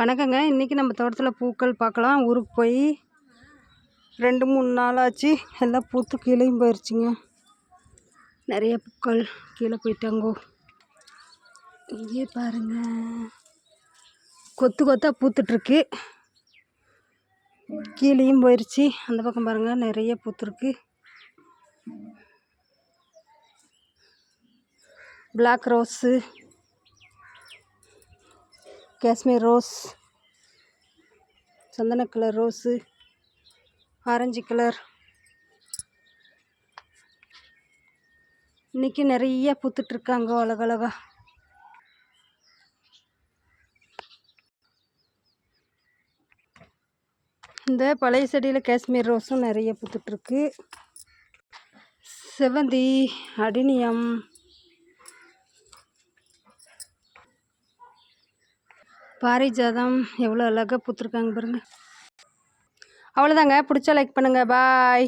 வணக்கங்க. இன்றைக்கி நம்ம தோட்டத்தில் பூக்கள் பார்க்கலாம். ஊருக்கு போய் ரெண்டு மூணு நாள் ஆச்சு எல்லாம் பூத்து கீழேயும் போயிடுச்சுங்க நிறைய பூக்கள் கீழே போயிட்டாங்கோ. இங்கே பாருங்க. கொத்து கொத்தாக பூத்துட்ருக்கு கீழேயும் போயிடுச்சு அந்த பக்கம் பாருங்கள் நிறைய பூத்துருக்கு. பிளாக் ரோஸு காஷ்மீர் ரோஸ் சந்தன கலர் ரோஸு ஆரஞ்சு கலர். இன்றைக்கி நிறைய பூத்துட்ருக்காங்க அழகழகா. இந்த பழைய செடியில் காஷ்மீர் ரோஸும் நிறைய பூத்துட்ருக்கு செவந்தி அடினியம் பாரிஜாதம் எவ்வளோ அழகாக பூத்துருக்காங்க பாருங்கள் அவ்வளோதாங்க. பிடிச்சா லைக் பண்ணுங்கள் பாய்